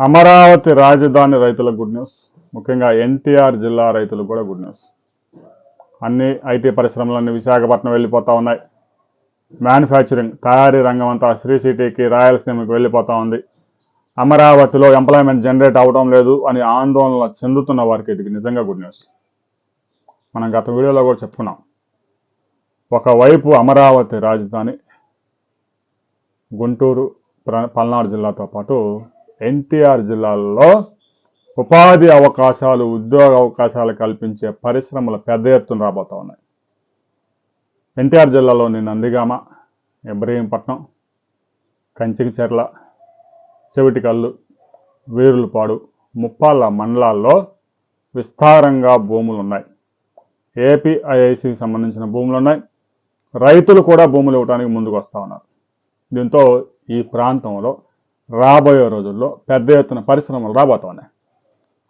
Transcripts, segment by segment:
అమరావతి రాజధాని రైతుల good news. ముఖ్యంగా ఎన్టీఆర్ జిల్లా రైతులకు కూడా గుడ్ న్యూస్. అన్ని ఐటీ పరిశ్రమలన్నీ విశాఖపట్నం వెళ్ళిపోతూ ఉన్నాయి. మ్యానుఫ్యాక్చరింగ్ తయారీ రంగం అంతా శ్రీ సిటీకి రాయలసీమకి వెళ్ళిపోతూ ఉంది. అమరావతిలో ఎంప్లాయ్మెంట్ జనరేట్ అవ్వడం లేదు అని ఆందోళన చెందుతున్న వారికి ఇది నిజంగా గుడ్ న్యూస్. మనం గత వీడియోలో కూడా చెప్పుకున్నాం. ఒకవైపు అమరావతి రాజధాని గుంటూరు ప్ర- పల్నాడు జిల్లాతో పాటు ఎన్టీఆర్ జిల్లాల్లో ఉపాధి అవకాశాలు ఉద్యోగ అవకాశాలు కల్పించే పరిశ్రమలు పెద్ద ఎత్తున రాబోతా ఉన్నాయి. ఎన్టీఆర్ జిల్లాలోని నందిగామ ఇబ్రహీంపట్నం కంచికిచెర్ల చెవిటికల్లు వీరులపాడు ముప్పాళ్ళ మండలాల్లో విస్తారంగా భూములు ఉన్నాయి. ఏపీఐఐసికి సంబంధించిన భూములు ఉన్నాయి. రైతులు కూడా భూములు ఇవ్వడానికి ముందుకు వస్తూ ఉన్నారు. దీంతో ఈ ప్రాంతంలో రాబోయే రోజుల్లో పెద్ద ఎత్తున పరిశ్రమలు రాబోతున్నాయి.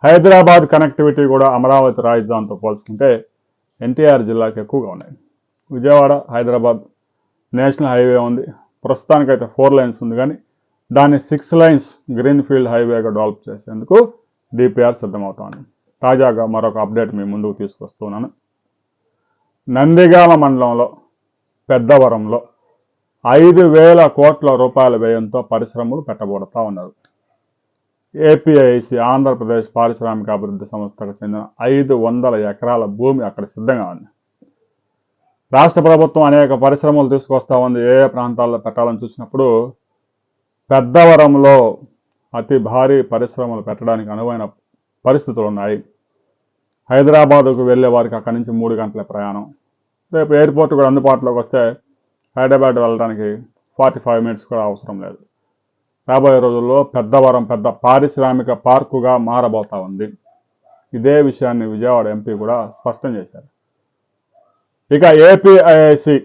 హైదరాబాద్ కనెక్టివిటీ కూడా అమరావతి రాజధానితో పోల్చుకుంటే ఎన్టీఆర్ జిల్లాకి ఎక్కువగా ఉన్నాయి. విజయవాడ హైదరాబాద్ నేషనల్ హైవే ఉంది. ప్రస్తుతానికైతే ఫోర్ లైన్స్ ఉంది కానీ దాన్ని సిక్స్ లైన్స్ గ్రీన్ ఫీల్డ్ హైవేగా డెవలప్ చేసేందుకు డిపిఆర్ సిద్ధమవుతోంది. తాజాగా మరొక అప్డేట్ మీ ముందుకు తీసుకొస్తున్నాను. నందిగామ మండలంలో పెద్దవరంలో ఐదు వేల కోట్ల రూపాయల వ్యయంతో పరిశ్రమలు పెట్టబడతా ఉన్నారు. ఏపీఐసి ఆంధ్రప్రదేశ్ పారిశ్రామిక అభివృద్ధి సంస్థకు చెందిన ఐదు వందల ఎకరాల భూమి అక్కడ సిద్ధంగా ఉంది. రాష్ట్ర ప్రభుత్వం అనేక పరిశ్రమలు తీసుకొస్తా ఉంది. ఏ ఏ ప్రాంతాల్లో పెట్టాలని చూసినప్పుడు పెద్దవరంలో అతి భారీ పరిశ్రమలు పెట్టడానికి అనువైన పరిస్థితులు ఉన్నాయి. హైదరాబాదుకు వెళ్ళే వారికి అక్కడి నుంచి మూడు గంటల ప్రయాణం. రేపు ఎయిర్పోర్ట్ కూడా అందుబాటులోకి వస్తే హైదరాబాద్ వెళ్ళడానికి ఫార్టీ ఫైవ్ మినిట్స్ కూడా అవసరం లేదు. రాబోయే రోజుల్లో పెద్దవరం పెద్ద పారిశ్రామిక పార్కుగా మారబోతా ఉంది. ఇదే విషయాన్ని విజయవాడ ఎంపీ కూడా స్పష్టం చేశారు. ఇక ఏపీఐఐసి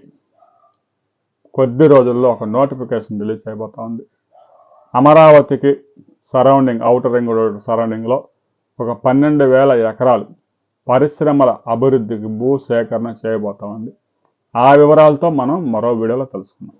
కొద్ది రోజుల్లో ఒక నోటిఫికేషన్ రిలీజ్ అయిపోతా ఉంది. అమరావతికి సరౌండింగ్ అవుటర్ రింగ్ రోడ్ సరౌండింగ్లో ఒక పన్నెండు వేల ఎకరాలు పరిశ్రమల అభివృద్ధికి భూ సేకరణ చేయబోతా ఉంది. ఆ వివరాలతో మనం మరో వీడియోలో తెలుసుకుందాం